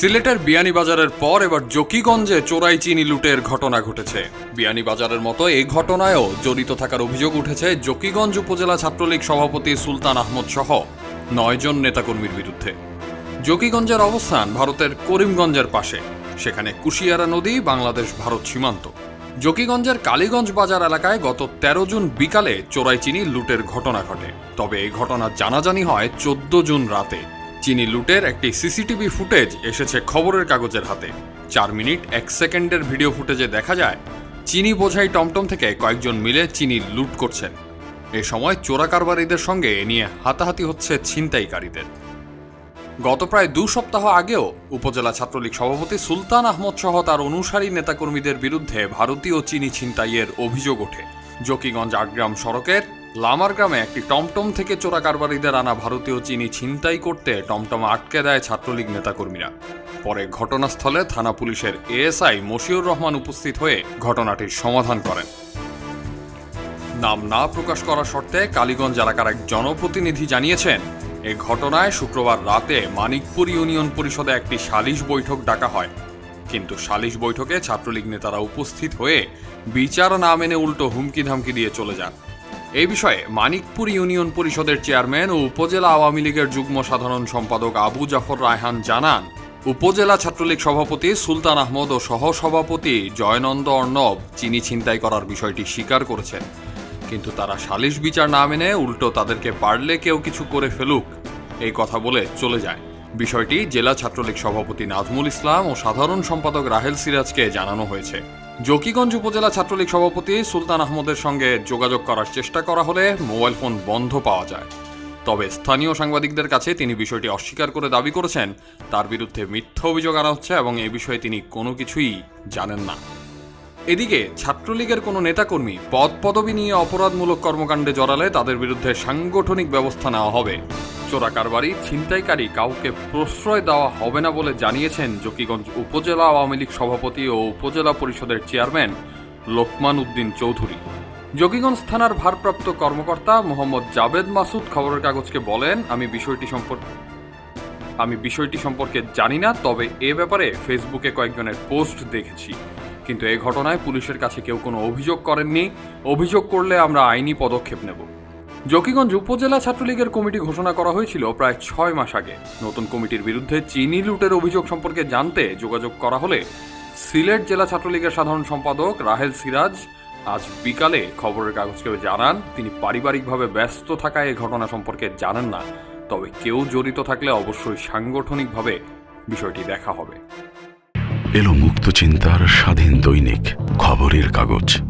সিলেটের বিয়ানীবাজারের পর এবার জকিগঞ্জে চোরাই চিনি লুটের ঘটনা ঘটেছে। বিয়ানীবাজারের মতো এই ঘটনায়ও জড়িত থাকার অভিযোগ উঠেছে জকিগঞ্জ উপজেলা ছাত্রলীগ সভাপতি সুলতান আহমদ সহ নয়জন নেতাকর্মীর বিরুদ্ধে। জকিগঞ্জের অবস্থান ভারতের করিমগঞ্জের পাশে। সেখানে কুশিয়ারা নদী, বাংলাদেশ, ভারত সীমান্ত। জকিগঞ্জের কালীগঞ্জ বাজার এলাকায় গত তেরো জুন বিকালে চোরাই চিনি লুটের ঘটনা ঘটে। তবে এই ঘটনা জানাজানি হয় চোদ্দ জুন রাতে। চিনি লুটের একটি সিসিটিভি ফুটেজ এসেছে খবরের কাগজের হাতে। চার মিনিট, এক সেকেন্ডের ভিডিও ফুটেজে দেখা যায়, চিনি বোঝাই টমটম থেকে কয়েকজন মিলে চিনি লুট করছেন। এ সময় চোরা কারবারিদের সঙ্গে এ নিয়ে হাতাহাতি হচ্ছে ছিনতাইকারীদের। গত প্রায় দু সপ্তাহ আগেও উপজেলা ছাত্রলীগ সভাপতি সুলতান আহমদ সহ তার অনুসারী নেতাকর্মীদের বিরুদ্ধে ভারতীয় চিনি ছিনতাইয়ের অভিযোগ ওঠে। জকিগঞ্জ আটগ্রাম সড়কের লামার গ্রামে একটি টমটম থেকে চোরা কারবারিদের আনা ভারতীয় চিনি ছিনতাই করতে টমটম আটকে দেয় ছাত্রলীগ নেতাকর্মীরা। পরে ঘটনাস্থলে থানা পুলিশের এএসআই মশিউর রহমান উপস্থিত হয়ে ঘটনাটির সমাধান করেন। নাম না প্রকাশ করা শর্তে কালীগঞ্জ এলাকার এক জনপ্রতিনিধি জানিয়েছেন, এ ঘটনায় শুক্রবার রাতে মানিকপুর ইউনিয়ন পরিষদে একটি সালিশ বৈঠক ডাকা হয়। কিন্তু সালিশ বৈঠকে ছাত্রলীগ নেতারা উপস্থিত হয়ে বিচার না মেনে উল্টো হুমকি ধামকি দিয়ে চলে যান। এই বিষয়ে মানিকপুর ইউনিয়ন পরিষদের চেয়ারম্যান ও উপজেলা আওয়ামী লীগের যুগ্ম সাধারণ সম্পাদক আবু জাফর রায়হান জানান, উপজেলা ছাত্রলীগ সভাপতি সুলতান আহমদ ও সহসভাপতি জয়নন্দ অর্ণব চিনি ছিনতাই করার বিষয়টি স্বীকার করেছেন। কিন্তু তারা সালিশ বিচার না মেনে উল্টো তাদেরকে পারলে কেউ কিছু করে ফেলুক, এই কথা বলে চলে যায়। বিষয়টি জেলা ছাত্রলীগ সভাপতি নাজমুল ইসলাম ও সাধারণ সম্পাদক রাহেল সিরাজকে জানানো হয়েছে। জকিগঞ্জ উপজেলা ছাত্রলীগ সভাপতি সুলতান আহমদের সঙ্গে যোগাযোগ করার চেষ্টা করা হলে মোবাইল ফোন বন্ধ পাওয়া যায়। তবে স্থানীয় সাংবাদিকদের কাছে তিনি বিষয়টি অস্বীকার করে দাবি করেছেন। তার বিরুদ্ধে মিথ্যা অভিযোগ আনা হচ্ছে এবং এ বিষয়ে তিনি কোনো কিছুই জানেন না। এদিকে ছাত্রলীগের কোনো নেতাকর্মী পদ পদবি নিয়ে অপরাধমূলক কর্মকাণ্ডে জড়ালে তাদের বিরুদ্ধে সাংগঠনিক ব্যবস্থা নেওয়া হবে। চোরা কারবারি ছিনতাইকারী কাউকে প্রশ্রয় দেওয়া হবে না বলে জানিয়েছেন জকিগঞ্জ উপজেলা আওয়ামী লীগ সভাপতি ও উপজেলা পরিষদের চেয়ারম্যান লোকমান উদ্দিন চৌধুরী। জকিগঞ্জ থানার ভারপ্রাপ্ত কর্মকর্তা মোহাম্মদ জাবেদ মাসুদ খবরের কাগজকে বলেন, আমি বিষয়টি সম্পর্কে আমি বিষয়টি সম্পর্কে জানি না, তবে এ ব্যাপারে ফেসবুকে কয়েকজনের পোস্ট দেখেছি। কিন্তু এই ঘটনায় পুলিশের কাছে কেউ কোনো অভিযোগ করেননি। অভিযোগ করলে আমরা আইনি পদক্ষেপ নেব। জকিগঞ্জ উপজেলা ছাত্রলীগের কমিটি ঘোষণা করা হয়েছিল প্রায় ছয় মাস আগে। নতুন কমিটির বিরুদ্ধে চিনি লুটের অভিযোগ সম্পর্কে জানতে যোগাযোগ করা হলে সিলেট জেলা ছাত্রলীগের সাধারণ সম্পাদক রাহেল সিরাজ আজ বিকালে খবরের কাগজকে জানান, তিনি পারিবারিকভাবে ব্যস্ত থাকায় এ ঘটনা সম্পর্কে জানেন না। তবে কেউ জড়িত থাকলে অবশ্যই সাংগঠনিকভাবে বিষয়টি দেখা হবে। এলো মুক্ত চিন্তার স্বাধীন দৈনিক খবরের কাগজ।